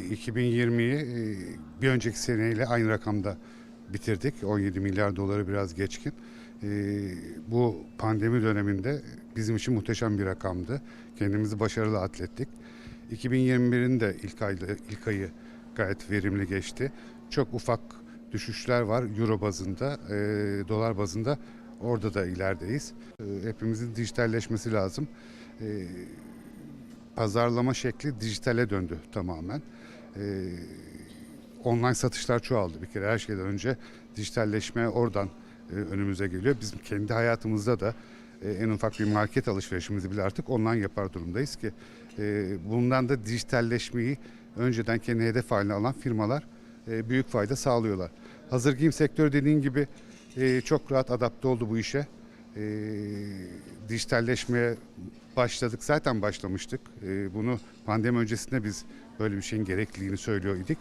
2020'yi e, bir önceki seneyle aynı rakamda bitirdik. 17 milyar doları biraz geçkin. E, Bu pandemi döneminde bizim için muhteşem bir rakamdı. Kendimizi başarılı atlettik. 2021'in de ilk, ayda, ilk ayı gayet verimli geçti. Çok ufak düşüşler var euro bazında, e, dolar bazında. Orada da ilerideyiz. E, Hepimizin dijitalleşmesi lazım. E, pazarlama şekli dijitale döndü tamamen. Ee, online satışlar çoğaldı bir kere her şeyden önce dijitalleşme oradan e, önümüze geliyor. Bizim kendi hayatımızda da e, en ufak bir market alışverişimizi bile artık online yapar durumdayız ki e, bundan da dijitalleşmeyi önceden kendi hedef haline alan firmalar e, büyük fayda sağlıyorlar. Hazır giyim sektörü dediğin gibi e, çok rahat adapte oldu bu işe. E, dijitalleşmeye başladık. Zaten başlamıştık. E, bunu pandemi öncesinde biz böyle bir şeyin gerekliliğini söylüyor idik.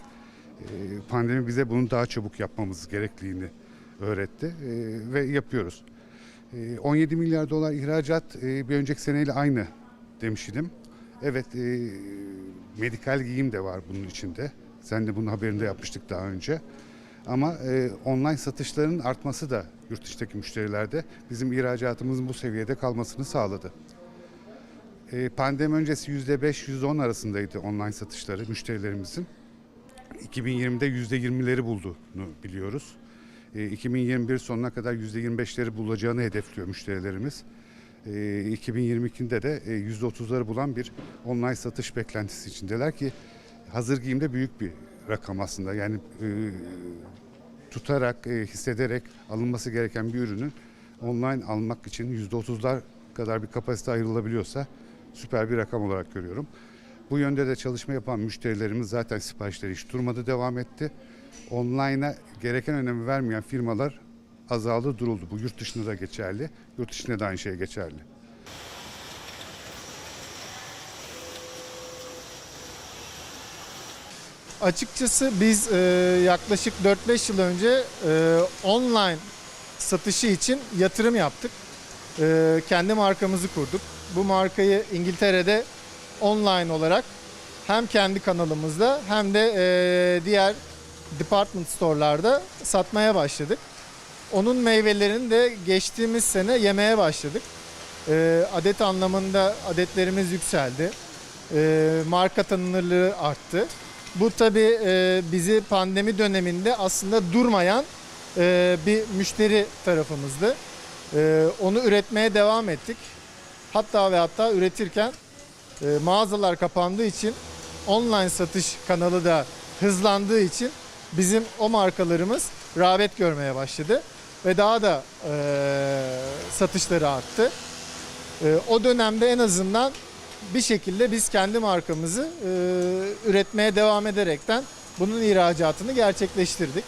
E, pandemi bize bunu daha çabuk yapmamız gerekliliğini öğretti e, ve yapıyoruz. E, 17 milyar dolar ihracat e, bir önceki seneyle aynı demiştim. Evet, e, medikal giyim de var bunun içinde. Sen de bunun haberini de yapmıştık daha önce. Ama e, online satışların artması da yurt dışındaki müşterilerde bizim ihracatımızın bu seviyede kalmasını sağladı. E, pandemi öncesi %5-%10 arasındaydı online satışları müşterilerimizin. 2020'de %20'leri bulduğunu biliyoruz. E, 2021 sonuna kadar %25'leri bulacağını hedefliyor müşterilerimiz. E, 2022'de de e, %30'ları bulan bir online satış beklentisi içindeler ki hazır giyimde büyük bir rakam aslında. Yani e, tutarak, e, hissederek alınması gereken bir ürünün online almak için %30'lar kadar bir kapasite ayrılabiliyorsa süper bir rakam olarak görüyorum. Bu yönde de çalışma yapan müşterilerimiz zaten siparişleri hiç durmadı, devam etti. Online'a gereken önemi vermeyen firmalar azaldı, duruldu. Bu yurt dışında da geçerli, yurt içinde de aynı şey geçerli. Açıkçası biz e, yaklaşık 4-5 yıl önce e, online satışı için yatırım yaptık. E, kendi markamızı kurduk. Bu markayı İngiltere'de online olarak hem kendi kanalımızda hem de e, diğer department store'larda satmaya başladık. Onun meyvelerini de geçtiğimiz sene yemeye başladık. E, adet anlamında adetlerimiz yükseldi. E, marka tanınırlığı arttı. Bu tabii e, bizi pandemi döneminde aslında durmayan e, bir müşteri tarafımızdı. E, onu üretmeye devam ettik. Hatta ve hatta üretirken e, mağazalar kapandığı için online satış kanalı da hızlandığı için bizim o markalarımız rağbet görmeye başladı ve daha da e, satışları arttı. E, o dönemde en azından bir şekilde biz kendi markamızı e, üretmeye devam ederekten bunun ihracatını gerçekleştirdik.